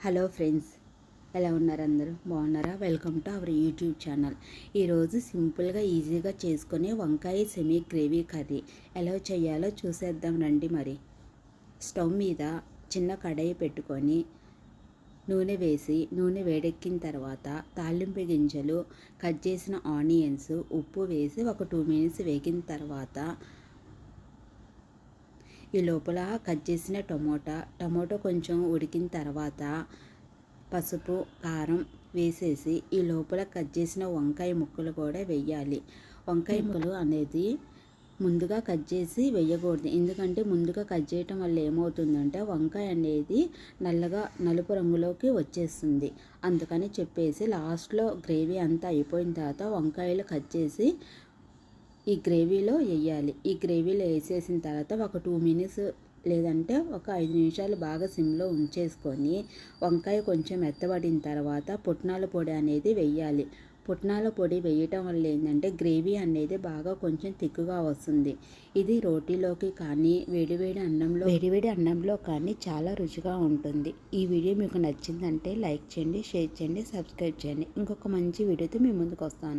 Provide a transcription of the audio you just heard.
Hello friends ఎలా ఉన్నారు అందరూ? బాగున్నారా? Welcome to our YouTube channel. ఈరోజు సింపుల్గా ఈజీగా చేసుకునే వంకాయ సెమీ గ్రేవీ కర్రీ. ఎలా చేయాలో చూసేద్దాం రండి మరి. స్టవ్ మీద చిన్న కడాయి పెట్టుకొని నూనె వేసి నూనె వేడెక్కిన తర్వాత తాలింపు గింజలు కట్ చేసిన ఆనియన్స్ ఉప్పు వేసి ఒక టూ మినిట్స్ వేగిన తర్వాత ఈ లోపల కట్ చేసిన టమోటా టమోటో కొంచెం ఉడికిన తర్వాత పసుపు కారం వేసేసి ఈ లోపల కట్ చేసిన వంకాయ ముక్కలు కూడా వేయాలి. వంకాయ ముక్కలు అనేది ముందుగా కట్ చేసి వేయకూడదు. ఎందుకంటే ముందుగా కట్ చేయటం వల్ల ఏమవుతుందంటే వంకాయ అనేది నల్లగా నలుపు రంగులోకి వచ్చేస్తుంది. అందుకని చెప్పేసి లాస్ట్లో గ్రేవీ అంతా అయిపోయిన తర్వాత వంకాయలు కట్ చేసి ఈ గ్రేవీలో వేయాలి ఈ గ్రేవీలో వేసేసిన తర్వాత ఒక టూ మినిట్స్ లేదంటే ఒక ఐదు నిమిషాలు బాగా సిమ్లో ఉంచేసుకొని వంకాయ కొంచెం మెత్తబడిన తర్వాత పుట్నాల పొడి అనేది వెయ్యాలి. పుట్నాల పొడి వేయటం వల్ల ఏంటంటే గ్రేవీ అనేది బాగా కొంచెం తిక్కుగా వస్తుంది. ఇది రోటీలోకి కానీ వేడివేడి అన్నంలో వేడివేడి అన్నంలో కానీ చాలా రుచిగా ఉంటుంది. ఈ వీడియో మీకు నచ్చిందంటే లైక్ చేయండి షేర్ చేయండి సబ్స్క్రైబ్ చేయండి. ఇంకొక మంచి వీడియోతో మీ ముందుకు వస్తాను.